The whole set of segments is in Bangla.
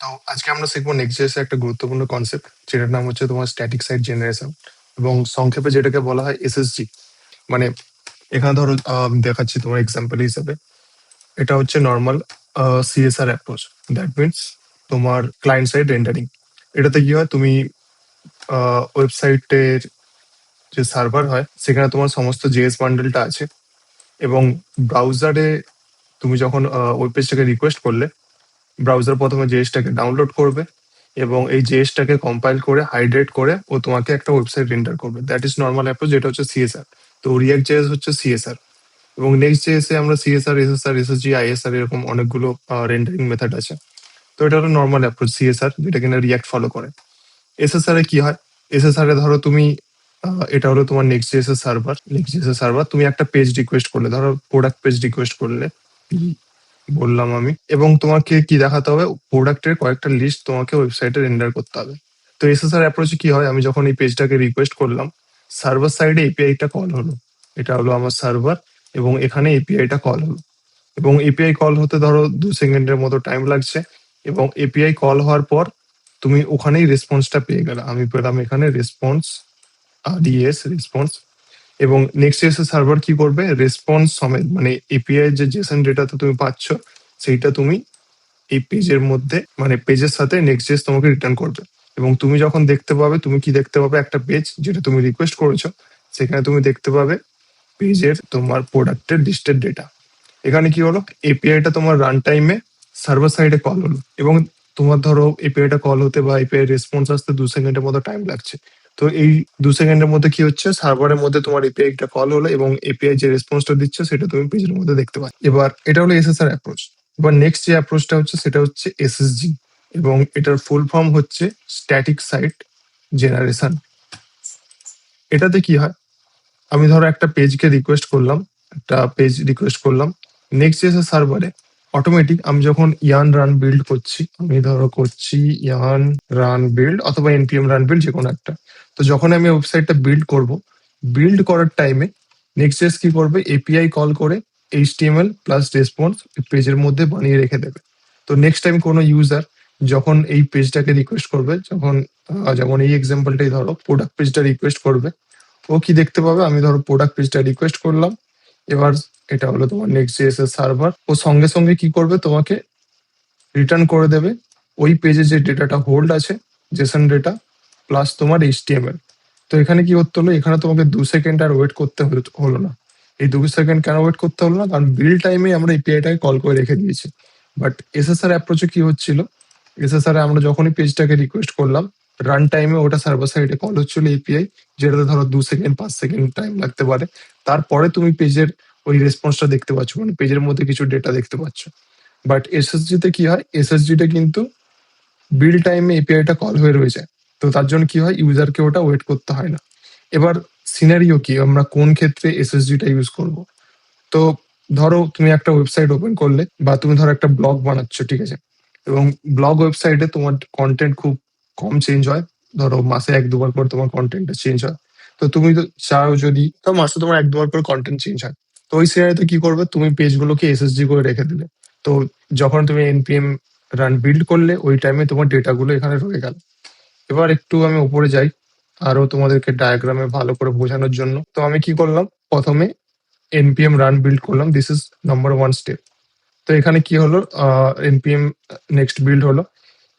তো আজকে আমরা শিখব নেক্সট একটা গুরুত্বপূর্ণ কনসেপ্ট যেটার নাম হচ্ছে তোমার স্ট্যাটিক সাইট জেনারেশন এবং সংক্ষেপে যেটাকে বলা হয় এসএসজি মানে এখানে ধরো দেখাচ্ছি তোমার এক্সাম্পল হিসেবে। এটা হচ্ছে normal CSR approach that means তোমার ক্লায়েন্ট সাইড রেন্ডারিং এটাতে কি হয়? তুমি ওয়েবসাইটের যে সার্ভার হয়, সেখানে তোমার সমস্ত জেএস বান্ডেলটা আছে এবং ব্রাউজারে তুমি যখন ওয়েব পেজটাকে রিকোয়েস্ট করলে ব্রাউজার প্রথমে জেএসটাকে ডাউনলোড করবে এবং এই জেএসটাকে কম্পাইল করে হাইড্রেট করে ও তোমাকে একটা ওয়েবসাইট রেন্ডার করবে। দ্যাট ইজ নর্মাল অ্যাপ্রোচ যেটা হচ্ছে সিএসআর তো রিয়াক্ট জেএস হচ্ছে সিএসআর এবং নেক্সট জেএসে আমরা সিএসআর এসএসআর এসএসজি আইএসআর এরকম অনেকগুলো রেন্ডারিং মেথড আছে। তো এটা হলো নর্মাল অ্যাপ্রোচ সিএসআর যেটা কিনা রিয়াক্ট ফলো করে। এসএসআর এ কি হয়? এসএসআর এ ধরো তুমি এটা হলো তোমার next JS server next JS server তুমি একটা পেজ রিকোয়েস্ট করলে, ধরো প্রোডাক্ট পেজ রিকোয়েস্ট করলে বললাম আমি। এবং তোমাকে কি দেখাতে হবে? প্রোডাক্টের কয়েকটা লিস্ট তোমাকে ওয়েবসাইটে রেন্ডার করতে হবে। তো এসএসআর অ্যাপ্রোচে কি হয়? আমি যখন এই পেজটাকে রিকোয়েস্ট করলাম সার্ভার সাইডে এপিআইটা কল হলো। এটা হলো আমার সার্ভার এবং এখানে এপিআইটা কল হলো। এবং এপিআই কল হতে ধরো দু সেকেন্ডের মতো টাইম লাগছে এবং এপিআই কল হওয়ার পর তুমি ওখানেই রেসপন্সটা পেয়ে গেলে। আমি পেলাম এখানে রেসপন্স আর ডিএস রেসপন্স এবং নেক্সট এসে সার্ভার কি করবে? রেসপন্স সমেত মানে এপিআই যে জেসন ডেটাটা তুমি পাচ্ছ, সেইটা তুমি এই পেজের মধ্যে মানে পেজের সাথে নেক্সট জেস তোমাকে রিটার্ন করবে। এবং তুমি যখন দেখতে পাবে, তুমি কি দেখতে পাবে? একটা পেজ যেটা তুমি রিকোয়েস্ট করেছ, সেখানে তুমি দেখতে পাবে পেজের তোমার প্রোডাক্টের লিস্টের ডেটা এখানে কি হলো? এপিআইটা তোমার রান টাইমে সার্ভার সাইডে কল হলো। এবং তোমার ধরো এপিআইটা কল হতে বা এপিআই রেসপন্স আসতে দু সেকেন্ডের মতো টাইম লাগছে। তো এই দু সেকেন্ডের মধ্যে কি হচ্ছে? সার্ভারের মধ্যে তোমার এপিআইটা কল হলো এবং এপিআই যে রেসপন্সটা দিচ্ছে সেটা তুমি পেজের মধ্যে দেখতে পাচ্ছ। এবার এটা হলো এসএসআর অ্যাপ্রোচ এবার নেক্সট যে অ্যাপ্রোচটা হচ্ছে সেটা হচ্ছে এসএসজি এবং এটার ফুল ফর্ম হচ্ছে স্ট্যাটিক সাইট জেনারেশন এটাতে কি হয়? আমি ধরো একটা পেজকে রিকোয়েস্ট করলাম, একটা পেজ রিকোয়েস্ট করলাম। নেক্সট এসে সার্ভারে অটোমেটিক আমি যখন ইয়ান রান বিল্ড করছি, আমি ধরো করছি ইয়ান রান বিল্ড অথবা এনপিএম রান বিল্ড যে কোনো একটা। তো যখন আমি ওয়েবসাইটটা বিল্ড করব বিল্ড করার টাইমে নেক্সট কি করবে? এপিআই কল করে এইচটিএমএল প্লাস রেসপন্স পেজের মধ্যে বানিয়ে রেখে দেবে। তো নেক্সট টাইম কোনো ইউজার যখন এই পেজটাকে রিকোয়েস্ট করবে, যখন যেমন এই এক্সাম্পলটাই ধরো প্রোডাক্ট পেজটা রিকোয়েস্ট করবে, ও কি দেখতে পাবে? আমি ধরো প্রোডাক্ট পেজটা রিকোয়েস্ট করলাম, এবার এটা হলো তোমার নেক্সট জিএস এর সার্ভার ও সঙ্গে সঙ্গে কি করবে? তোমাকে রিটার্ন করে দেবে। ওই পেজে যে ডেটাটা হোল্ড আছে জেসন ডেটা প্লাস তোমার এইচটিএমএল তো এখানে কি করতে হলো? এখানে তোমাকে দু সেকেন্ড আর ওয়েট করতে হলো- না। এই দু সেকেন্ড কেন ওয়েট করতে হলো না? কারণ বিল টাইমে আমরা এপিআইটাকে কল করে রেখে দিয়েছি। বাট এসএসআর অ্যাপ্রোচে কি হচ্ছিল? এসএসআর আমরা যখনই পেজটাকে রিকোয়েস্ট করলাম রান টাইমে ওটা সার্ভার সাইডে কল হচ্ছিল এপিআই যেটাতে ধরো দু সেকেন্ড পাঁচ সেকেন্ড টাইম লাগতে পারে। তারপরে তুমি পেজের ওই রেসপন্সটা দেখতে পাচ্ছ মানে পেজের মধ্যে কিছু ডেটা দেখতে পাচ্ছ। বাট এসএসজি তে কি হয়? এসএসজি টা কিন্তু বিল টাইমে এপিআইটা কল হয়ে রয়েছে। তো তার জন্য কি হয়? ইউজারকে ওটা ওয়েট করতে হয় না। এবার সিনারিও কি? আমরা কোন ক্ষেত্রে এসএসজি টা ইউজ করব? তো ধরো তুমি একটা ওয়েবসাইট ওপেন করলে বা তুমি ধরো একটা ব্লগ বানাচ্ছ, ঠিক আছে? এবং ব্লগ ওয়েবসাইটে তোমার কন্টেন্ট খুব কম চেঞ্জ হয়। ধরো মাসে এক দুবার করে তোমার কন্টেন্টটা চেঞ্জ হয়। তো তুমি তো চাও যদি তো মাসে তোমার এক দুবার করে কন্টেন্ট চেঞ্জ হয়। তো ওই সিনারিতে কি করবে? তুমি পেজগুলোকে এসএসজি করে রেখে দিলে। তো যখন তুমি এনপিএম রান বিল্ড করলে, ওই টাইমে তোমার ডেটাগুলো এখানে রয়ে গেল। এবার একটু আমি উপরে যাই, আরও তোমাদেরকে ডায়াগ্রামে ভালো করে বোঝানোর জন্য। তো আমি কি করলাম? প্রথমে এনপিএম রান বিল্ড করলাম। This is number one step তো এখানে কি হলো? এনপিএম নেক্সট বিল্ড হলো।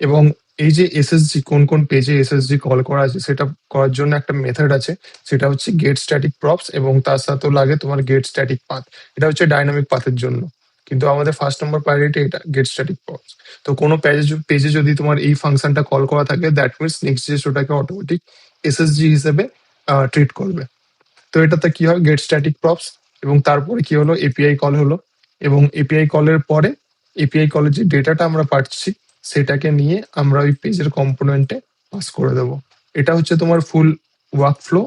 এবং এই যে এসএসজি কোন কোন পেজে এসএসজি কল করা আছে, সেটা করার জন্য একটা মেথড আছে। সেটা হচ্ছে গেট স্ট্যাটিক প্রপস এবং তার সাথেও লাগে তোমার গেট স্ট্যাটিক পাথ এটা হচ্ছে ডাইনামিক পাথের জন্য। কিন্তু আমাদের ফার্স্ট নম্বর প্রায়োরিটি এটা গেট স্ট্যাটিক প্রপস তো কোনো পেজে পেজে যদি তোমার এই ফাংশনটা কল করা থাকে দ্যাট মিনস নেক্সট যে ওটাকে অটোমেটিক এসএসজি হিসেবে ট্রিট করবে। তো এটাতে কি হয়? গেট স্ট্যাটিক প্রপস এবং তারপরে কি হলো? এপিআই কল হলো। এবং এপিআই কলের পরে এপিআই কলের যে ডেটাটা আমরা পাচ্ছি সেটাকে নিয়ে আমরা ওই পেজের কম্পোনেন্টে পাস করে দেবো। এটা হচ্ছে তোমার full workflow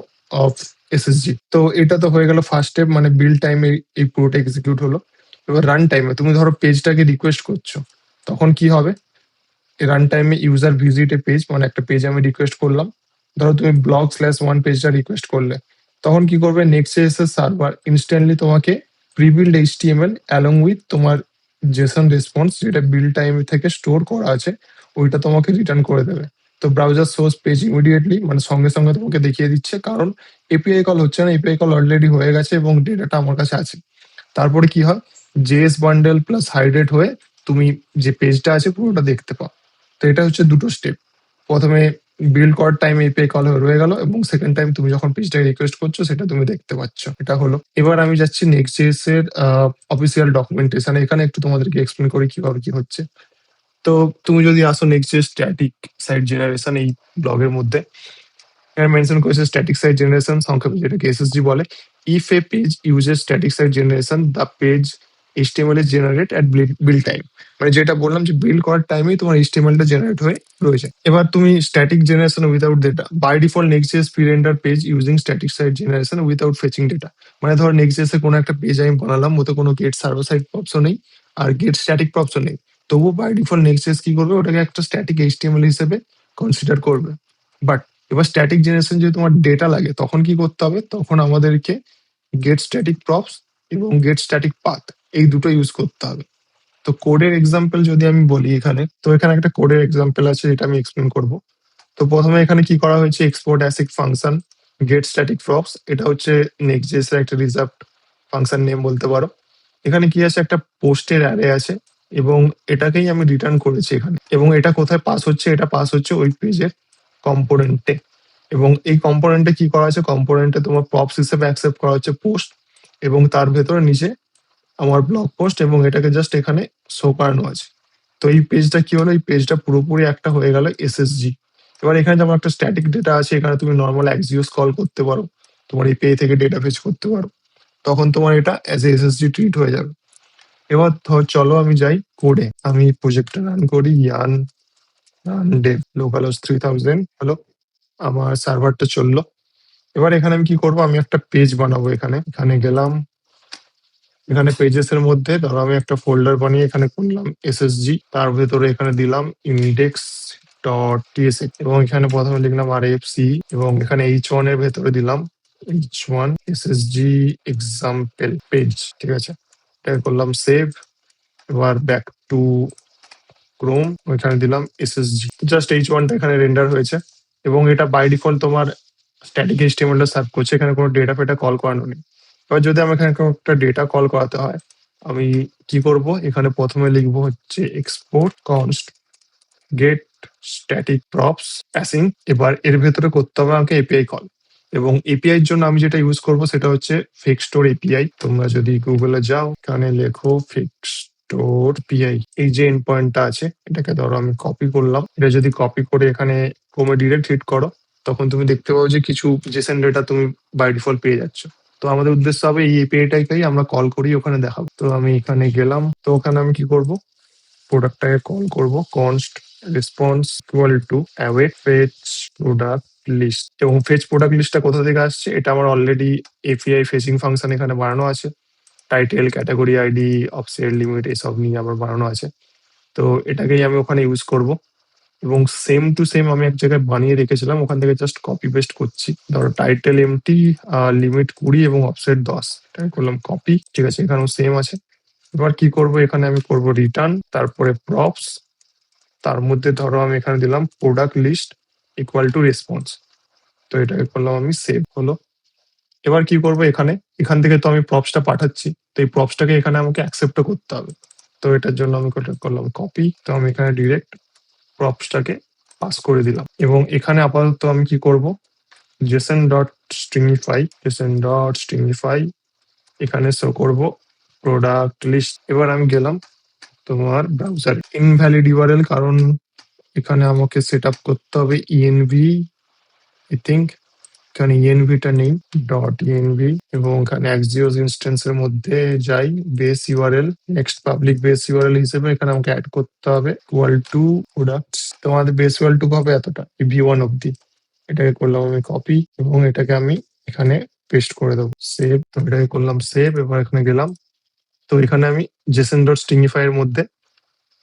of SSG তো এটা তো হয়ে গেল ফার্স্ট স্টেপ মানে বিল টাইমে এই পুরোটা এক্সিকিউট হলো। এবার রান টাইমে তুমি ধরো পেজটাকে রিকোয়েস্ট করছ, তখন কি হবে? রান টাইমে ইউজার ভিজিট এ পেজ মানে একটা পেজ আমি রিকোয়েস্ট করলাম, ধরো তুমি ব্লগ স্ল্যাশ ওয়ান পেজটা রিকোয়েস্ট করলে, তখন কি করবে? নেক্সট এস সার্ভার ইনস্ট্যান্টলি তোমাকে প্রিবিল্ড এইচটিএমএল অ্যালং উইথ তোমার জেসন রেসপন্স যেটা বিল টাইম থেকে স্টোর করা আছে, ওইটা তোমাকে রিটার্ন করে দেবে। তো ব্রাউজার সোর্স পেজ ইমিডিয়েটলি মানে সঙ্গে সঙ্গে তোমাকে দেখিয়ে দিচ্ছে, কারণ এপিআই কল হচ্ছে না এপিআই কল অলরেডি হয়ে গেছে এবং ডেটাটা আমার কাছে আছে। তারপরে কি হয়? জেএস বান্ডেল প্লাস হাইড্রেট হয়ে তুমি যে পেজটা আছে পুরোটা দেখতে পাও। তো এটা হচ্ছে দুটো স্টেপ প্রথমে বিল্ড করার টাইম এপিআই কল হয়ে রয়ে গেল এবং সেকেন্ড টাইম তুমি যখন পেজটাকে রিকোয়েস্ট করছ, সেটা তুমি দেখতে পাচ্ছ। এটা হলো। এবার আমি যাচ্ছি নেক্সট জেএস এর অফিসিয়াল ডকুমেন্টেশন এখানে একটু তোমাদেরকে এক্সপ্লেন করি কীভাবে কি হচ্ছে। তো তুমি যদি আসো নেক্সট যে স্ট্যাটিক সাইট জেনারেশন এই ব্লগের মধ্যে মেনশন করেছে স্ট্যাটিক সাইট জেনারেশন সংক্ষেপে যেটাকে এসএসজি বলে। If a page uses static site generation the page HTML is generate at build time মানে যেটা বললাম যে বিল্ড করার টাইমেই তোমার HTML টা জেনারেট হয়ে রয়েছে। এবার তুমি static generation without data by default next JS pre render page using static site generation without fetching data মানে ধর নেক্সট জেসে কোনো একটা পেজ আমি বানালাম, ওতে কোনো গেট সার্ভার সাইড প্রপসও নেই, আর গেট স্ট্যাটিক প্রপসও নেই। তবুও বাই ডিফল্ট নেক্সট কি করবে? ওটাকে একটা স্ট্যাটিক HTML হিসেবে কনসিডার করবে। বাট এবার স্ট্যাটিক জেনারেশন যদি তোমার ডেটা লাগে, তখন কি করতে হবে? তখন আমাদেরকে গেট স্ট্যাটিক প্রপস এবং গেট স্ট্যাটিক পাথ এই দুটো ইউজ করতে হবে। তো কোডের এক্সাম্পল যদি আমি বলি এখানে, তো এখানে একটা কোডের এক্সাম্পল আছে যেটা আমি এক্সপ্লেন করব। তো প্রথমে এখানে কি করা হয়েছে? Export async function get static props এটা হচ্ছে নেক্সট জেস এর একটা রিজার্ভ ফাংশন নেম বলতে পারো। এখানে কি আছে? একটা পোস্টের অ্যারে আছে এবং এটাকেই আমি রিটার্ন করেছি এখানে। এবং এটা কোথায় পাস হচ্ছে? এটা পাস হচ্ছে ওই পেজের কম্পোনেন্টে এবং এই কম্পোনেন্টে কি করা আছে? কম্পোনেন্টে তোমার প্রপস হিসেবে অ্যাকসেপ্ট করা হচ্ছে পোস্ট এবং তার ভেতরে নিচে আমার ব্লগ পোস্ট এবং এটাকে জাস্ট এখানে শো করানো আছে। তো এই পেজটা কি হলো? এই পেজটা পুরোপুরি একটা হয়ে গেল এসএসজি এবার এখানে যেমন একটা স্ট্যাটিক ডেটা আছে, এখানে তুমি নর্মাল এক্সিওস কল করতে পারো। তোমার এই পে থেকে ডেটা ফেচ করতে পারো। তখন তোমার এটা অ্যাজ এ এসএসজি ট্রিট হয়ে যাবে। এবার চলো আমি যাই কোডে আমি প্রজেক্টটা রান করি yarn run dev local three thousand হলো আমার সার্ভারটা চলল। এবার এখানে আমি কি করব? আমি একটা পেজ বানাবো এখানে। এখানে গেলাম। এখানে পেজেস এর মধ্যে, ধরো আমি একটা ফোল্ডার বানিয়ে এখানে করলাম এসএসজি তার ভেতরে এখানে দিলাম ইন্ডেক্স ডট টিএসএ এবং এখানে প্রথমে লিখলাম আর এফ সি এবং এখানে এইচ ওয়ানের ভেতরে দিলাম H one SSG example page ঠিক আছে? এটা করলাম সেভ এবার ব্যাক টু ক্রোম ওইখানে দিলাম এসএসজি জাস্ট এইচ ওয়ানটা এখানে রেন্ডার হয়েছে এবং এটা বাই ডিফল্ট তোমার স্ট্যাটিক এইচটিএমএলটা সার্ভ করছে, এখানে কোনো ডেটা ফেটা কল করানো নেই। এবার যদি আমি এখানে একটা ডেটা কল করাতে হয়, আমি কি করব? এখানে প্রথমে লিখব হচ্ছে export const get static props passing এবার এর ভেতরে করতে হবে আমাকে এপিআই কল এবং এপিআই এর জন্য আমি যেটা ইউজ করব সেটা হচ্ছে ফেক স্টোর এপিআই তোমরা যদি গুগলে যাও, এখানে লেখো ফেক স্টোর পিআই এই যে এন্ড পয়েন্টটা আছে, এটাকে ধরো আমি কপি করলাম। এটা যদি কপি করে এখানে ক্রোমে ডিরেক্ট হিট করো, তখন তুমি দেখতে পাবো যে কিছু জেসেন ডেটা তুমি বাই ডিফল্ট পেয়ে যাচ্ছ। তো আমাদের উদ্দেশ্য হবে এই এপিআইটাকেই আমরা কল করি, ওখানে দেখাবো। তো আমি এখানে গেলাম, তো ওখানে আমি কি করব? প্রোডাক্টটাকে কল করব const response equal to await fetch product list এবং ফেচ প্রোডাক্ট লিস্টটা কোথা থেকে আসছে? এটা আমার অলরেডি এপিআই ফেচিং ফাংশন এখানে বানানো আছে। Title category ID offset limit এসব নিয়ে আমার বানানো আছে। তো এটাকেই আমি ওখানে ইউজ করব। এবং সেম টু সেম আমি এক জায়গায় বানিয়ে রেখেছিলাম, ওখান থেকে জাস্ট কপি পেস্ট করছি। ধরো টাইটেল এমটি লিমিট কুড়ি এবং অফসেট দশ। করলাম কপি ঠিক আছে, এখানেও সেম আছে। এবার কি করব? এখানে আমি করব রিটার্ন তারপরে প্রপস তার মধ্যে ধরো আমি এখানে দিলাম product list equal to response তো এটাকে করলাম আমি সেভ হলো। এবার কি করব এখানে? এখান থেকে তো আমি প্রপসটা পাঠাচ্ছি, তো এই প্রপসটাকে এখানে আমাকে অ্যাকসেপ্টও করতে হবে। তো এটার জন্য আমি করলাম কপি তো আমি এখানে ডিরেক্ট প্রপসটাকে পাস করে দিলাম। এবং এখানে আপাতত আমি কি করব? JSON dot stringify JSON dot stringify এখানে শো করব প্রোডাক্ট লিস্ট এবার আমি গেলাম তোমার ব্রাউজার ইনভ্যালিড ইউআরএল কারণ এখানে আমাকে সেট আপ করতে হবে ইএনভি আই থিঙ্ক এখানে ইএনভিটা নেই ডট ইএনভি এবং এখানে এক্সিওস ইনস্টেন্সের মধ্যে যাই base URL next public base URL হিসেবে এখানে আমাকে অ্যাড করতে হবে ইকুয়াল টু প্রোডাক্টস তোমাদের বেস ইউআরএল টু পাবে এতটা ভি ওয়ান অব্দি এটাকে করলাম আমি কপি এবং এটাকে আমি এখানে পেস্ট করে দেবো। সেভ তো এটাকে করলাম সেভ এবার এখানে গেলাম। তো এখানে আমি জেসেন ডট স্টিংফাই এর মধ্যে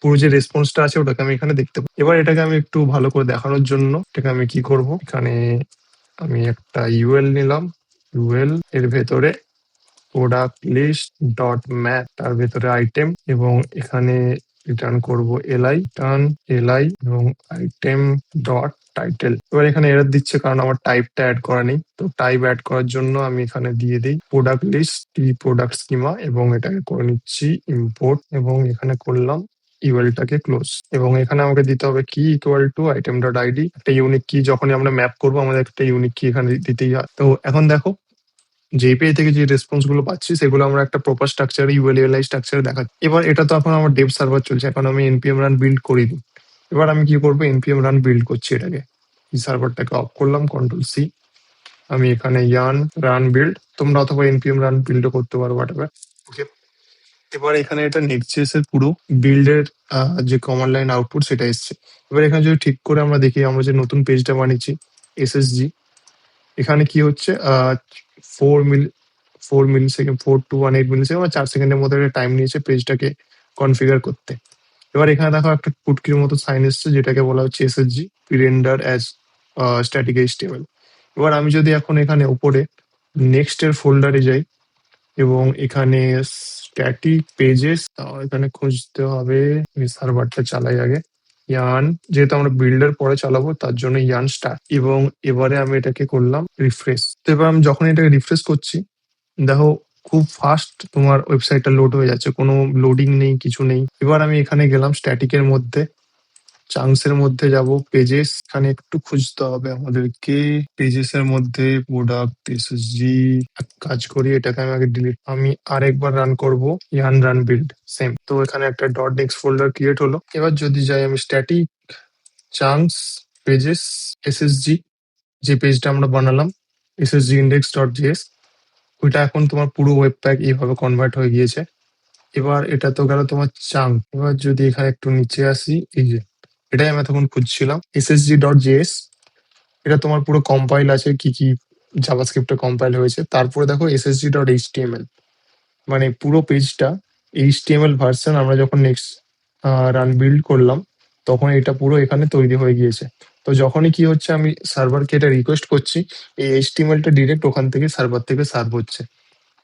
পুরো যে রেসপন্সটা আছে ওটাকে আমি এখানে দেখতে পাই এবার এটাকে আমি একটু ভালো করে দেখানোর জন্য, এটাকে আমি কি করব? এখানে আমি একটা ইউএল নিলাম। ইউএল এর ভেতরে প্রোডাক্ট লিস্ট ডট ম্যাথ তার ভেতরে আইটেম এবং এখানে রিটার্ন করব এলআই টার্ন এলআই এবং আইটেম ডট টাইটেল এবার এখানে এরর দিচ্ছে কারণ আমার টাইপটা অ্যাড করা নেই। তো টাইপ অ্যাড করার জন্য আমি এখানে দিয়ে দিই product list T product schema এবং এটাকে করে নিচ্ছি ইম্পোর্ট এবং এখানে করলাম ইউএলটাকে ক্লোজ এবং এখানে আমাকে দিতে হবে key equal to item dot ID একটা ইউনিক কি যখনই আমরা ম্যাপ করব, আমাদের একটা ইউনিক কি এখানে দিতেই হয়। তো এখন দেখো জেপিআই থেকে যে রেসপন্সগুলো পাচ্ছি, সেগুলো আমরা একটা প্রপার স্ট্রাকচার ইউএলএলআই স্ট্রাকচারে দেখাচ্ছি। এবার এটা তো এখন আমার ডেভ সার্ভার চলছে, এখন আমি এনপিএম রান বিল্ড করিনি। এবার আমি কি করব এনপিএম রান বিল্ড করছি এটাকে। এই সার্ভারটাকে অফ করলাম কন্ট্রোল সি আমি এখানে ইয়ান রান বিল্ড তোমরা অথবা এনপিএম রান বিল্ডও করতে পারো হোয়াট এবার এখানে এটা নেক্সট এর পুরো বিল্ড বিল্ডের যে কমান্ড লাইন আউটপুট সেটা এসছে। এবার এখানে যদি ঠিক করে আমরা দেখি, আমরা যে নতুন পেজটা বানিয়েছি এসএসজি এখানে কি হচ্ছে four mil four millisecond four two one eight millisecond চার সেকেন্ডের মধ্যে একটা টাইম নিয়েছে পেজটাকে কনফিগার করতে। এবার এখানে দেখো একটা পুটকির মতো সাইন এসছে, যেটাকে বলা হচ্ছে SSG render as static HTML এবার আমি যদি এখন এখানে উপরে নেক্সট এর ফোল্ডারে যাই, এবং এখানে স্ট্যাটিক পেজেস এখানে খুঁজতে হবে। আমি সার্ভারটা চালাই আগে। ইয়ান, যেহেতু আমরা বিল্ডার পরে চালাবো, তার জন্য ইয়ান স্টার্ট এবং এবারে আমি এটাকে করলাম রিফ্রেশ তো এবার আমি যখন এটাকে রিফ্রেশ করছি, দেখো খুব ফাস্ট তোমার ওয়েবসাইটটা লোড হয়ে যাচ্ছে। কোনো লোডিং নেই, কিছু নেই। এবার আমি এখানে গেলাম স্ট্যাটিকের মধ্যে। চাংস এর মধ্যে যাব পেজেস এখানে একটু খুঁজতে হবে আমাদেরকে। পেজেস এর মধ্যে প্রোডাক্ট এসএসজি কাজ করি, এটাকে আমি আগে ডিলিট আমি আরেকবার রান করব ইয়ান রান বিল্ড সেম তো এখানে একটা ডট নেক্সট ফোল্ডার ক্রিয়েট হলো। এবার যদি যাই আমি স্ট্যাটিক চাংস পেজেস এসএসজি যে পেজটা আমরা বানালাম এসএসজি ইন্ডেক্স ডট জিএস ওইটা এখন তোমার পুরো ওয়েব প্যাক এইভাবে কনভার্ট হয়ে গিয়েছে। এবার এটা তো গেল তোমার চাং এবার যদি এখানে একটু নিচে আসি, এই যে। এটাই আমি তখন খুঁজছিলাম। এসএসজি ডট জেএস এটা তোমার পুরো কম্পাইল আছে, কি কি জাভাস্ক্রিপ্টে কম্পাইল হয়েছে। তারপরে দেখো এসএসজি ডট এইচটিএমএল মানে পুরো পেজটা এইচটিএমএল ভার্সন আমরা যখন নেক্সট রান বিল্ড করলাম, তখন এটা পুরো এখানে তৈরি হয়ে গিয়েছে। তো যখনই কি হচ্ছে, আমি সার্ভারকে এটা রিকোয়েস্ট করছি, এই এইচটিএমএলটা ডিরেক্ট ওখান থেকে সার্ভার থেকে সার্ভ হচ্ছে।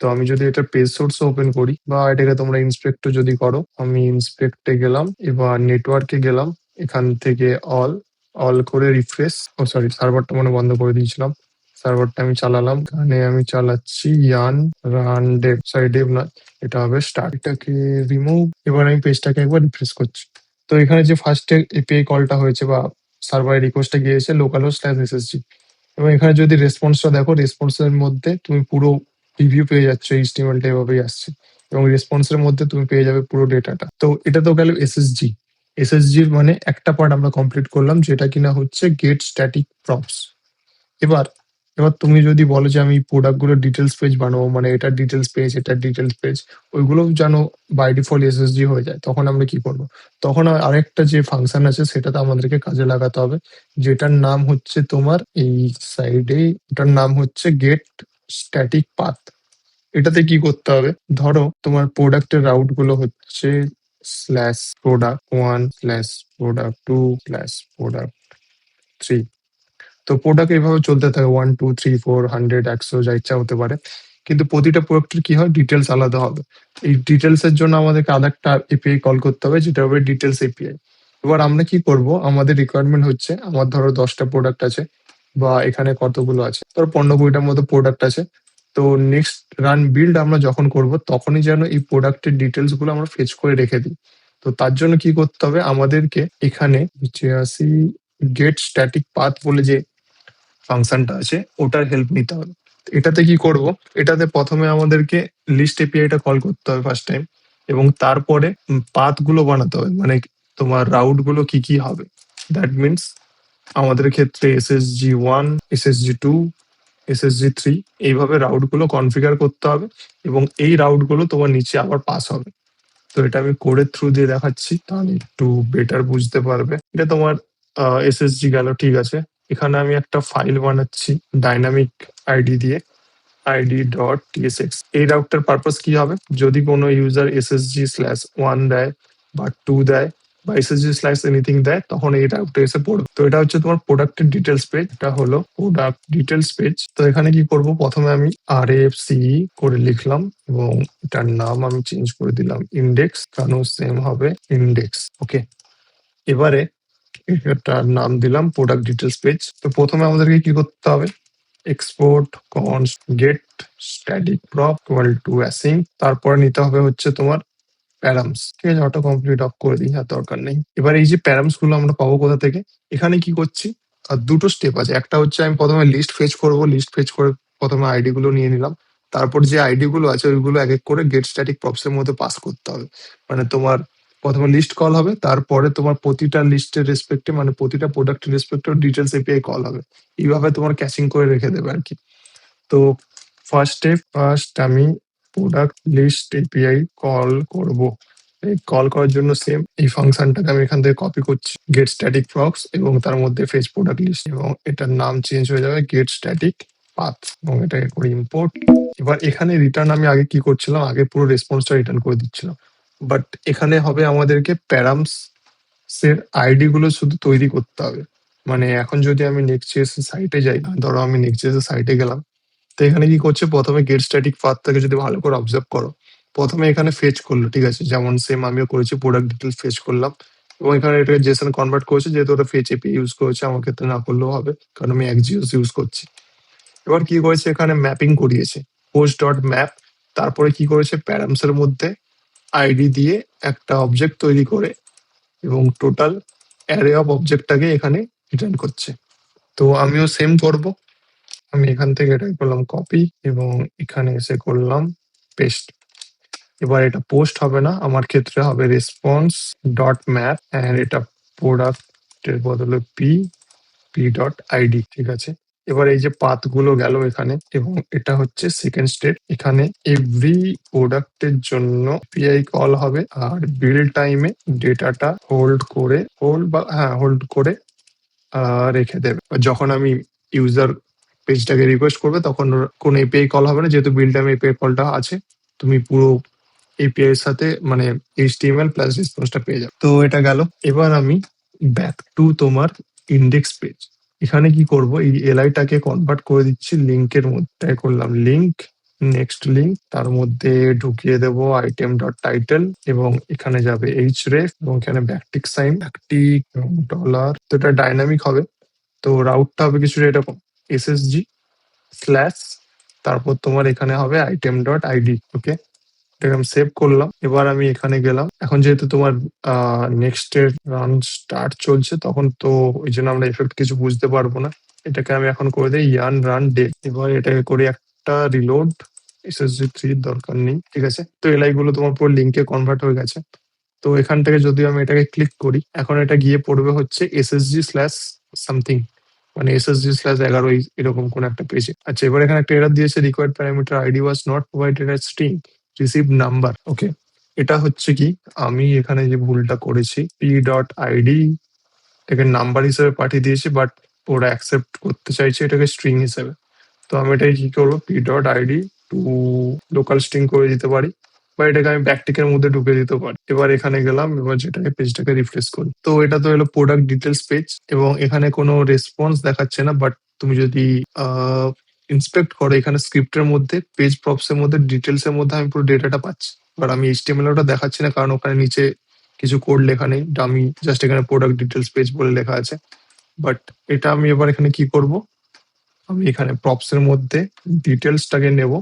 তো আমি যদি এটা পেজ সোর্স ওপেন করি, বা এটাকে তোমরা ইন্সপেক্টর যদি করো, আমি ইন্সপেক্টে গেলাম, এবার নেটওয়ার্কে গেলাম এখান থেকে অল অল করে রিফ্রেশ ও সরি সার্ভারটা মানে বন্ধ করে দিয়েছিলাম। সার্ভারটা আমি চালালাম। এখানে আমি চালাচ্ছি yarn, run dev sorry dev না এটা হবে স্টার্ট এটাকে রিমুভ এবার আমি পেজটাকে একবার রিফ্রেশ করছি। তো এখানে যে ফার্স্টে এপিআই কলটা হয়েছে বা সার্ভার রিকোয়েস্টটা গিয়েছে লোকাল হোস্ট স্ল্যাশ এসএসজি এবং এখানে যদি রেসপন্সটা দেখো রেসপন্সের মধ্যে তুমি পুরো রিভিউ পেয়ে যাচ্ছ এইচটিএমএলটা এভাবেই আসছে। এবং রেসপন্সের মধ্যে তুমি পেয়ে যাবে পুরো ডেটাটা তো এটা তো গেল এসএসজি এসএসজির মানে একটা পার্ট আমরা কমপ্লিট করলাম, যেটা কিনা হচ্ছে গেট স্ট্যাটিক প্রপস এবার এবার তুমি যদি বলো যে আমি প্রোডাক্টগুলো ডিটেলস পেজ বানাবো মানে এটার ডিটেলস পেজ এটার ডিটেলস পেজ ওইগুলো জানো বাই ডিফল্ট এসএসজি হয়ে যায়, তখন আমরা কি করব? তখন আর- আরেকটা যে ফাংশন আছে, সেটাতে আমাদেরকে কাজে লাগাতে হবে, যেটার নাম হচ্ছে তোমার এই সাইডে এটার নাম হচ্ছে গেট স্ট্যাটিক পাথ এটাতে কি করতে হবে? ধরো তোমার প্রোডাক্টের রাউটগুলো হচ্ছে slash product one slash product two slash product three তো প্রোডাক্ট এভাবে চলতে থাকে one two three four hundred একশো, যা ইচ্ছা হতে পারে। কিন্তু প্রতিটা প্রোডাক্টের কি হয়? ডিটেলস আলাদা হবে। এই ডিটেলস এর জন্য আমাদেরকে আরেকটা এপিআই কল করতে হবে, যেটা হবে ডিটেলস এপিআই এবার আমরা কি করব? আমাদের রিকোয়ারমেন্ট হচ্ছে, আমার ধরো দশটা প্রোডাক্ট আছে, বা এখানে কতগুলো আছে? ধরো পনেরো কুড়িটার মতো প্রোডাক্ট আছে। তো নেক্সট রান বিল্ড আমরা যখন করব, তখনই যেন এই প্রোডাক্টের ডিটেলসগুলো আমরা ফেচ করে রেখে দিই। তো তার জন্য কি করতে হবে? আমাদেরকে এখানে আসি গেট স্ট্যাটিক পাথ বলে যে ফাংশনটা আছে, ওটার হেল্প নিতে হবে। এটাতে কি করব? এটাতে প্রথমে আমাদেরকে লিস্ট এপিআইটা কল করতে হবে ফার্স্ট টাইম এবং তারপরে পাথগুলো বানাতে হবে। মানে তোমার রাউটগুলো কি কি হবে? দ্যাট মিনস আমাদের ক্ষেত্রে SSG one SSG two SSG three এইভাবে রাউটগুলো কনফিগার করতে হবে এবং এই রাউটগুলো তোমার নিচে আবার পাস হবে। তো এটা আমি কোডের থ্রু দিয়ে দেখাচ্ছি, তাহলে একটু বেটার বুঝতে পারবে। এটা তোমার এসএসজি গেল, ঠিক আছে। এখানে আমি একটা ফাইল বানাচ্ছি ডাইনামিক আইডি দিয়ে আইডি ডট টিএসএক্স এই রাউটটার পারপাস কি হবে? যদি কোনো ইউজার এসএসজি স্ল্যাশ ওয়ান দেয় বা টু দেয় বা এসএসজি স্ল্যাশ এনিথিং দেয় তখন এটা উঠে এসে পড়বে। তো এটা হচ্ছে তোমার প্রোডাক্টের ডিটেলস পেজ এটা হলো প্রোডাক্ট ডিটেলস পেজ তো এখানে কি করব? প্রথমে আমি আর এফ সি করে লিখলাম এবং এটার নাম আমি চেঞ্জ করে দিলাম ইন্ডেক্স কেন সেম হবে ইন্ডেক্স ওকে এবারে এটার নাম দিলাম প্রোডাক্ট ডিটেলস পেজ তো প্রথমে আমাদেরকে কি করতে হবে? Export const get static prop equal to async তারপরে নিতে হবে হচ্ছে তোমার প্যারামস ঠিক আছে? অটো কমপ্লিট অফ করে দিই, আর দরকার নেই। এবার এই যে প্যারামসগুলো আমরা পাবো কোথা থেকে? এখানে কি করছি? আর দুটো স্টেপ আছে। একটা হচ্ছে আমি প্রথমে লিস্ট ফেচ করব লিস্ট ফেচ করে প্রথমে আইডি গুলো নিয়ে নিলাম। তারপর যে আইডি গুলো আছে, ওইগুলো এক এক করে গেট স্ট্যাটিক প্রপস এর মধ্যে পাস করতে হবে। মানে তোমার প্রথমে লিস্ট কল হবে, তারপরে তোমার প্রতিটা লিস্টের রেসপেক্টে মানে প্রতিটা প্রোডাক্টের রেসপেক্টে ডিটেলস এপিআই কল হবে। এইভাবে তোমার ক্যাচিং করে রেখে দেবে আর কি। তো ফার্স্ট স্টেপ ফার্স্ট আমি প্রোডাক্ট লিস্ট এপিআই কল করব। এই কল করার জন্য সেম এই ফাংশনটাকে আমি এখান থেকে কপি করছি। গেট স্ট্যাটিক প্রক্স এবং তার মধ্যে ফেস প্রোডাক্ট লিস্ট এবং এটার নাম চেঞ্জ হয়ে যাবে গেট স্ট্যাটিক পাথ এবং এটাকে করি ইম্পোর্ট এবার এখানে রিটার্ন আমি আগে কি করছিলাম? আগে পুরো রেসপন্সটা রিটার্ন করে দিচ্ছিলাম। বাট এখানে হবে আমাদেরকে প্যারামস এর আইডি গুলো শুধু তৈরি করতে হবে। মানে এখন যদি আমি নেক্সট সাইটে যাই, ধরো আমি নেক্সট সাইটে গেলাম তো এখানে কি করছে? প্রথমে গেট স্ট্যাটিক পাথ থেকে যদি ভালো করে অবজার্ভ করো, প্রথমে এখানে ফেচ করল, ঠিক আছে? যেমন সেম আমিও করেছি প্রোডাক্ট ডিটেলস ফেচ করলাম। এবং এখানে এটাকে জেসন কনভার্ট করেছে, যেহেতু ওটা ফেচ এপি ইউজ করেছে, আমার ক্ষেত্রে না করলেও হবে, কারণ আমি এক্সজিওস ইউজ করছি। এবার কি করেছে? এখানে ম্যাপিং করিয়েছে পোস্ট ডট ম্যাপ তারপরে কি করেছে? প্যারামস এর মধ্যে আইডি দিয়ে একটা অবজেক্ট তৈরি করে এবং টোটাল অ্যারে অফ অবজেক্টটাকে এখানে রিটার্ন করছে। তো আমিও সেম করব। আমি এখান থেকে এটা করলাম কপি এবং এখানে এসে করলাম পেস্ট এবার এটা পোস্ট হবে না, আমার ক্ষেত্রে হবে রেসপন্স ডট ম্যাপ অ্যান্ড এটা প্রোডাক্টের বদলে পি পি ডট আইডি ঠিক আছে? এবার এই যে পাথগুলো গেল এখানে এবং এটা হচ্ছে সেকেন্ড স্টেপ এখানে এভরি প্রোডাক্টের জন্য পিআই কল হবে আর বিল টাইমে ডেটাটা হোল্ড করে হোল্ড বা হ্যাঁ হোল্ড করে রেখে দেবে। যখন আমি ইউজার পেজটাকে রিকোয়েস্ট করবে, তখন কোনো এপিআই কল হবে না, যেহেতু বিল টাইম এপিআই কলটা আছে। তুমি পুরো এপিআই এর সাথে মানে এইচটিএমএল প্লাস রেসপন্সটা পেয়ে যাবে। তো এটা গেল। এবার আমি ব্যাক টু তোমার ইন্ডেক্স পেজ এখানে কি করব? এই এলআইটাকে কনভার্ট করে দিচ্ছি লিঙ্কের মধ্যে। করলাম লিঙ্ক নেক্সট লিঙ্ক তার মধ্যে ঢুকিয়ে দেবো আইটেম ডট টাইটেল এবং এখানে যাবে এইচ রেফ এবং এখানে ব্যাকটিক সাইন ব্যাকটিক ডলার তো এটা ডাইনামিক হবে। তো রাউটটা হবে কিছুটা এরকম। এসএসজি স্ল্যাশ তারপর তোমার এখানে হবে আইটেম ডট আইডি ওকে এটাকে আমি সেভ করলাম, এবার আমি এখানে গেলাম। এখন যেহেতু তোমার নেক্সট এর রান স্টার্ট চলছে, তখন তো ওই জন্য আমরা এফেক্ট কিছু বুঝতে পারব না। এটাকে আমি এখন করে দিই ইয়ান রান ডে এবার এটাকে করে একটা রিলোড এসএসজি থ্রি দরকার নেই, ঠিক আছে? তো এলআই গুলো তোমার পুরো লিঙ্কে কনভার্ট হয়ে গেছে। তো এখান থেকে যদি আমি এটাকে ক্লিক করি, এখন এটা গিয়ে পড়বে হচ্ছে এসএসজি স্ল্যাশ সামথিং মানে এসএসজি স্ল্যাশ এগারো এরকম কোন একটা পেজে আচ্ছা এবার এখানে একটা এরার দিয়েছে required parameter ID was not provided at string receive number okay এটা হচ্ছে কি, আমি এখানে যে ভুলটা করেছি পি ডট আইডি এটাকে নাম্বার হিসেবে পাঠিয়ে দিয়েছি বাট ওরা অ্যাকসেপ্ট করতে চাইছে এটাকে স্ট্রিং হিসেবে। তো আমি এটাকে কি করব P dot ID to local string করে দিতে পারি। বা এটাকে আমি ব্যাকটিকের মধ্যে ঢুকে দিতে পারি। এবার এখানে গেলাম, এবার যেটাকে পেজটাকে রিফ্রেশ করি। তো এটা তো হলো প্রোডাক্ট ডিটেলস পেজ এবং এখানে কোনো রেসপন্স দেখাচ্ছে না বাট তুমি যদি ইন্সপেক্ট করো এখানে স্ক্রিপ্টের মধ্যে পেজ প্রপস এর মধ্যে ডিটেলস এর মধ্যে আমি পুরো ডেটাটা পাচ্ছি। বাট আমি এইচটিএমএল ওটা দেখাচ্ছি না, কারণ ওখানে নিচে কিছু কোড লেখা নেই। ডামি জাস্ট এখানে প্রোডাক্ট ডিটেলস পেজ বলে লেখা আছে। বাট এটা আমি এবার এখানে কি করব? আমি এখানে প্রপস এর মধ্যে ডিটেলসটাকে নেব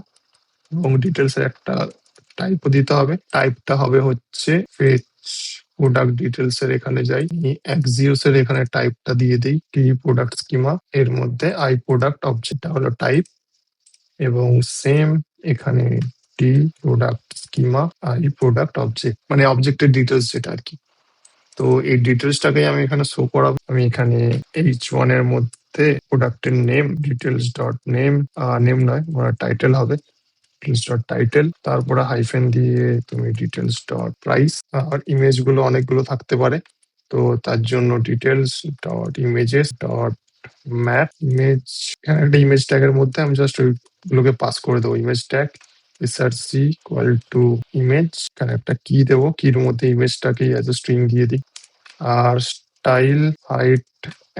এবং ডিটেলস এর একটা টাইপও দিতে হবে। টাইপটা হবে হচ্ছে ফেচ প্রোডাক্ট ডিটেলস এর এখানে যাই। এক্সিওস এর এখানে টাইপটা দিয়ে দিই। টি প্রোডাক্ট স্কিমা এর মধ্যে আই প্রোডাক্ট অবজেক্টটা হলো টাইপ এবং সেম এখানে T product schema I product object মানে অবজেক্টের ডিটেলস যেটা আর কি। তো এই ডিটেলসটাকে আমি এখানে শো করাবো। আমি এখানে এইচ ওয়ানের মধ্যে প্রোডাক্টের name details dot name name নয় টাইটেল হবে। ডিটেলস ডট টাইটেল তারপরে হাইফেন দিয়ে তুমি ডিটেলস ডট প্রাইস আর ইমেজগুলো অনেকগুলো থাকতে পারে। তো তার জন্য details dot images dot map image এখানে একটা ইমেজ ট্যাগের মধ্যে আমি জাস্ট ওইগুলোকে পাস করে দেবো। Image tag SRC equal to image এখানে একটা কি দেবো। কির মধ্যে ইমেজটাকে অ্যাজ এ স্ট্রিং দিয়ে দিই। আর স্টাইল হাইট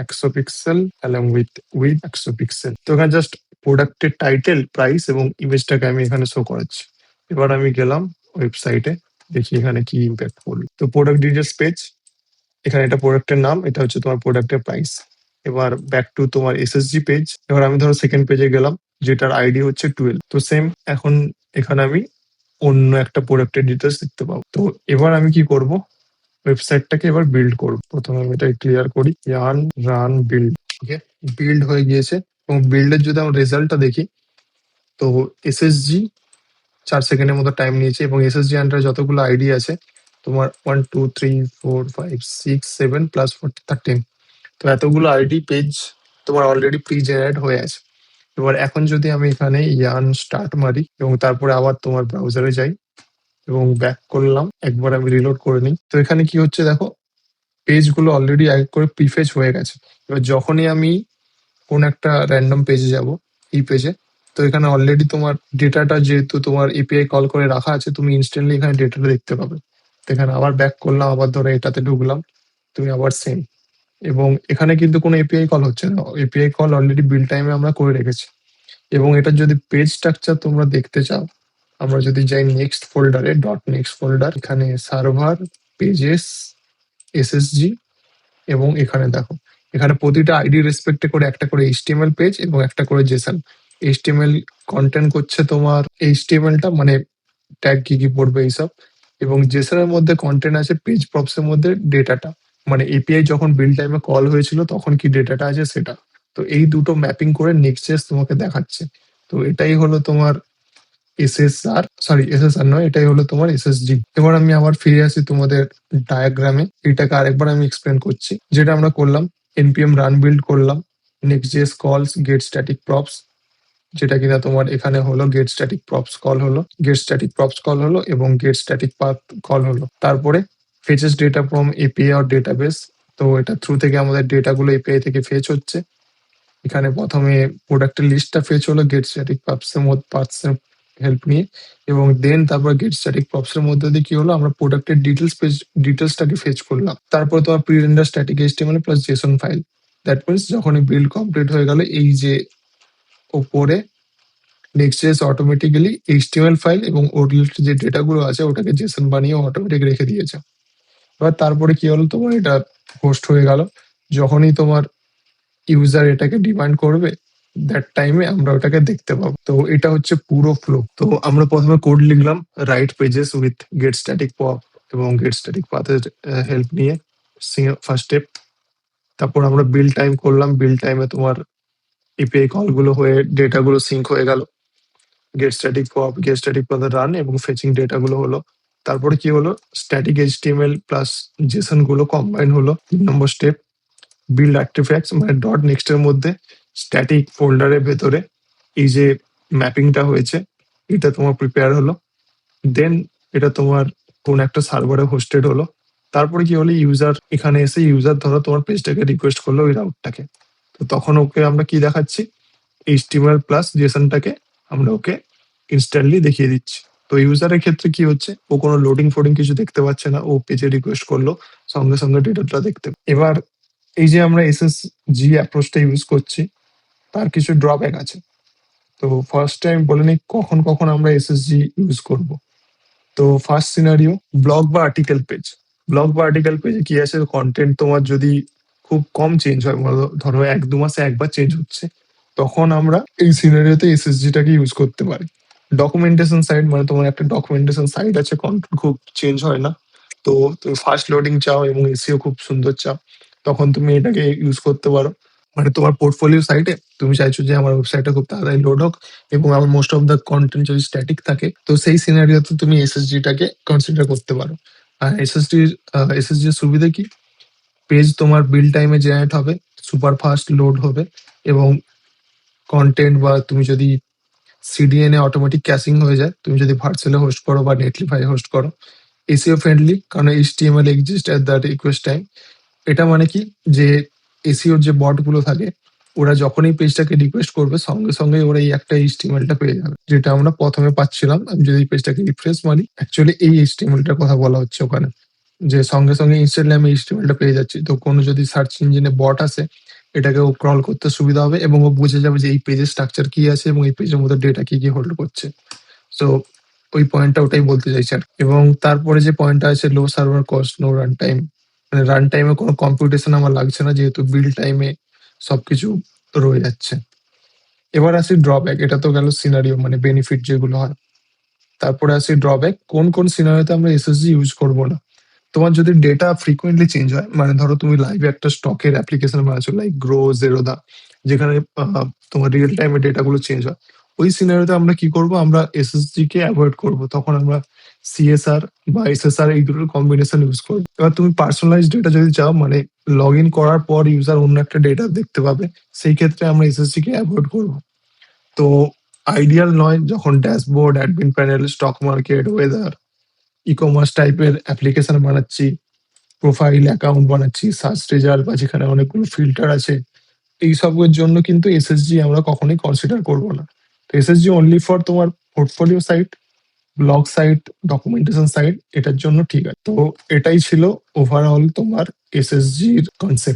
একশো পিক্সেল অ্যালং উইথ উইথ একশো পিক্সেল তো এখানে জাস্ট প্রোডাক্টের টাইটেল প্রাইস এবং ইমেজটাকে আমি এখানে শো করাচ্ছি। এবার আমি গেলাম ওয়েবসাইটে দেখি এখানে কি ইম্প্যাক্ট করল। তো প্রোডাক্ট ডিটেলস পেজ এখানে এটা প্রোডাক্টের নাম, এটা হচ্ছে তোমার প্রোডাক্টের প্রাইস এবার ব্যাক টু তোমার এসএসজি পেজ এবার আমি ধরো সেকেন্ড পেজে গেলাম, যেটার আইডি হচ্ছে টুয়েলভ তো সেম এখন এখানে আমি অন্য একটা প্রোডাক্টের ডিটেলস দেখতে পাবো। তো এবার আমি কি করব? ওয়েবসাইটটাকে এবার বিল্ড করব। প্রথমে আমি এটা ক্লিয়ার করি yarn run build okay build হয়ে গিয়েছে। এবং বিল্ডের যদি আমরা রেজাল্টটা দেখি, তো এসএসজি চার সেকেন্ডের মতো টাইম নিয়েছে এবং এসএসজি আন্ডারে যতগুলো আইডি আছে, তোমার one two three four five six seven plus four thirteen তো এতগুলো আইডি পেজ তোমার অলরেডি প্রি জেনারেট হয়ে আছে। এবার এখন যদি আমি এখানে ইয়ান স্টার্ট মারি এবং তারপরে আবার তোমার ব্রাউজারে যাই এবং ব্যাক করলাম, একবার আমি রিলোড করে নিই। তো এখানে কি হচ্ছে দেখো পেজগুলো অলরেডি এক করে প্রিফেজ হয়ে গেছে। এবার যখনই আমি কোন একটা র্যান্ডম পেজে যাব, এই পেজে তো এখানে অলরেডি তোমার ডেটাটা যেহেতু তোমার এপিআই কল করে রাখা আছে, তুমি ইনস্ট্যান্টলি এখানে ডেটাটা দেখতে পাবে। তো এখানে আবার ব্যাক করলাম, আবার ধরো এটাতে ঢুকলাম, তুমি আবার সেম এবং এখানে কিন্তু কোনো এপিআই কল হচ্ছে না। এপিআই কল অলরেডি বিল টাইমে আমরা করে রেখেছি। এবং এটার যদি পেজ স্ট্রাকচার তোমরা দেখতে চাও, আমরা যদি যাই নেক্সট ফোল্ডারে ডট নেক্সট ফোল্ডার এখানে সার্ভার পেজেস এসএসজি এবং এখানে দেখো এখানে প্রতিটা আইডি রেসপেক্টে করে একটা করে এইচটিএমএল পেজ এবং একটা করে জেসন এইচটিএমএল কন্টেন্ট করছে তোমার এইচটিএমএলটা মানে ট্যাগ কি কি পড়বে এইসব। এবং জেসন এর মধ্যে কন্টেন্ট আছে পেজ প্রপস এর মধ্যে ডেটাটা মানে এপিআই যখন বিল টাইমে কল হয়েছিল তখন কি ডেটাটা আছে সেটা। তো এই দুটো ম্যাপিং করে নেক্সট তোমাকে দেখাচ্ছে। তো এটাই হলো তোমার এসএসআর সরি এসএসআর নয়, এটাই হলো তোমার এসএসজি এবার আমি আবার ফিরে আসি তোমাদের ডায়াগ্রামে এটাকে আরেকবার আমি এক্সপ্লেন করছি। যেটা আমরা করলাম এনপিএম রান বিল্ড করলাম JS calls get static props যেটা কিনা তোমার এখানে হলো গেট স্ট্যাটিক প্রপস কল হলো গেট স্ট্যাটিক প্রপস কল হলো এবং গেট স্ট্যাটিক পাথ কল হলো। তারপরে fetches data from API or database তো এটা থ্রু থেকে আমাদের ডেটাগুলো এপিআই থেকে ফেচ হচ্ছে। এখানে প্রথমে প্রোডাক্টের লিস্টটা ফেচ হলো গেট স্ট্যাটিক পার্টসের মধ্যে পার্টসের হেল্প নিয়ে এবং দেন তারপর গেট স্ট্যাটিক প্রপসের মধ্যে দিয়ে কি হলো? আমরা প্রোডাক্টের ডিটেলস পেজ ডিটেলসটাকে ফেচ করলাম। তারপর তোমার pre render static HTML plus JSON file that means যখনই বিল্ড কমপ্লিট হয়ে গেল, এই যে ওপরে next JS automatically HTML file এবং ওর যে ডেটাগুলো আছে, ওটাকে জেসন বানিয়ে অটোমেটিক রেখে দিয়েছে। এবার তারপরে কি হলো তোমার? এটা হোস্ট হয়ে গেল। যখনই তোমার ইউজার এটাকে ডিমান্ড করবে দ্যাট টাইমে আমরা ওটাকে দেখতে পাবো। তো এটা হচ্ছে পুরো ফ্লো তো আমরা প্রথমে কোড লিখলাম write pages with get static pop এবং গেট স্ট্যাটিক পাথের হেল্প নিয়ে ফার্স্ট স্টেপ তারপর আমরা বিল টাইম করলাম বিল টাইমে তোমার এপিআই কলগুলো হয়ে ডেটাগুলো সিঙ্ক হয়ে গেল। গেট স্ট্যাটিক পপ গেট স্ট্যাটিক পাথের রান এবং ফেচিং ডেটাগুলো হলো। তারপরে কি হলো? স্ট্যাটিক এইচটিএমএল প্লাস জেসনগুলো কম্বাইন হলো। তিন নম্বর স্টেপ বিল্ড আর্টিফ্যাক্টস মানে ডট নেক্সট এর মধ্যে। স্ট্যাটিক ফোল্ডারের ভেতরে এই যে ম্যাপিংটা হয়েছে, এটা তোমার প্রিপেয়ার হলো। দেন এটা তোমার কোন একটা সার্ভারে হোস্টেড হলো। তারপরে কি হলো ইউজার এখানে এসে ইউজার ধরো তোমার পেজটাকে রিকোয়েস্ট করল ওই রাউটটাকে তো তখন ওকে আমরা কি দেখাচ্ছি? এইচটিএমএল প্লাস জেসনটাকে আমরা ওকে ইনস্ট্যান্টলি দেখিয়ে দিচ্ছি। তো ইউজারের ক্ষেত্রে কি হচ্ছে, ও কোনো লোডিং ফোডিং কিছু দেখতে পাচ্ছে না, ও পেজে রিকোয়েস্ট করল, সঙ্গে সঙ্গে ডেটাটা দেখতে এবার এই যে আমরা এসএস জি অ্যাপ্রোচটা ইউজ করছি তার কিছু ড্রব্যাক আছে। তো ফার্স্ট টাইম বলে নিই কখন কখন আমরা এসএসজি ইউজ করব। তো ফার্স্ট সিনারিও ব্লগ বা আর্টিকেল পেজ ব্লগ বা আর্টিকেল পেজে কি আছে? কন্টেন্ট তোমার যদি খুব কম চেঞ্জ হয় ধরো- এক দু মাসে একবার চেঞ্জ হচ্ছে, তখন আমরা এই সিনারিওতে এসএসজিটাকে ইউজ করতে পারি। ডকুমেন্টেশন সাইট মানে তোমার একটা ডকুমেন্টেশন সাইট আছে কন্টেন্ট খুব চেঞ্জ হয় না। তো তুমি ফাস্ট লোডিং চাও এবং এসিও খুব সুন্দর চাও, তখন তুমি এটাকে ইউজ করতে পারো। মানে তোমার পোর্টফোলিও সাইটে তুমি চাইছো যে আমার ওয়েবসাইটটা খুব তাড়াতাড়ি লোড হোক এবং আমার মোস্ট অফ দ্য কন্টেন্ট যদি স্ট্যাটিক থাকে, তো সেই সিনারিওতে তুমি এসএসজিটাকে কনসিডার করতে পারো। আর এসএসডি এসএসজি এর সুবিধা কি? পেজ তোমার বিল টাইমে জেনারেট হবে সুপার ফাস্ট লোড হবে এবং কন্টেন্ট বা তুমি যদি সিডিএন এ অটোমেটিক ক্যাশিং হয়ে যায়, তুমি যদি ভার্চুয়ালে হোস্ট করো বা নেটলিফাই হোস্ট করো এসিও ফ্রেন্ডলি কারণ HTML exist at that request time এটা মানে কি? যে এসিওর যে বটগুলো থাকে ওরা যখনই পেজটাকে রিকোয়েস্ট করবে সঙ্গে সঙ্গে ওরা এই একটা এইচটিএমএলটা পেয়ে যাবে যেটা আমরা প্রথমে পাচ্ছিলাম আমি যদি পেজটাকে রিফ্রেশ মারি অ্যাকচুয়ালি এই এইচটিএমএলটার কথা বলা হচ্ছে ওখানে যে সঙ্গে, সঙ্গে ইনস্ট্যান্টলি আমি HTML টা পেয়ে যাচ্ছি। তো কোনো যদি সার্চ ইঞ্জিনে বট আসে, এটাকে ও ক্রল করতে সুবিধা হবে এবং ও বুঝে যাবে যে এই পেজের স্ট্রাকচার কি আছে এবং এই পেজের মধ্যে ডেটা কি, কি হোল্ড করছে। সো ওই পয়েন্টটা ওটাই বলতে চাইছেন এবং তারপরে যে পয়েন্টটা আছে low server cost, no run time. মানে রান টাইমে কোনো কম্পিউটেশন আমার লাগছে না যেহেতু বিল্ড টাইমে সবকিছু রয়ে যাচ্ছে। এবার আসি ড্রব্যাক। এটা তো গেল সিনারিও মানে বেনিফিট যেগুলো হয়। তারপরে আসি ড্রব্যাক। কোন, কোন সিনারিওতে আমরা এসএসজি ইউজ করব না। তোমার যদি ডেটা ফ্রিকোয়েন্টলি চেঞ্জ হয়, মানে ধরো তুমি লাইভে একটা স্টকের অ্যাপ্লিকেশন বানাচ্ছো লাইক গ্রো, জেরোদা যেখানে তোমার রিয়াল টাইমে ডেটাগুলো চেঞ্জ হয়। ওই সিনারিওতে আমরা কি করব? আমরা এসএসজি কে অ্যাভয়েড করব। তখন আমরা সিএসআর বা এসএসআর এই দুটোর কম্বিনেশন ইউজ করব। এবার তুমি পার্সোনালাইজ ডেটা যদি চাও মানে লগইন করার পর ইউজার অন্য একটা ডেটা দেখতে পাবে, সেই ক্ষেত্রে আমরা এসএসজি কে এভয়েড করব। তো আইডিয়াল নয় যখন dashboard, admin panel, stock market, weather, e-commerce টাইপের অ্যাপ্লিকেশন বানাচ্ছি, প্রোফাইল অ্যাকাউন্ট বানাচ্ছি, সার্চ রেজাল্ট বা যেখানে অনেকগুলো ফিল্টার আছে। এইসবের জন্য কিন্তু এসএসজি আমরা কখনোই কনসিডার করব না। তো এসএসজি অনলি ফর তোমার portfolio site, blog site, documentation site এটার জন্য ঠিক আছে। তো এটাই ছিল ওভারঅল তোমার এসএসজির কনসেপ্ট।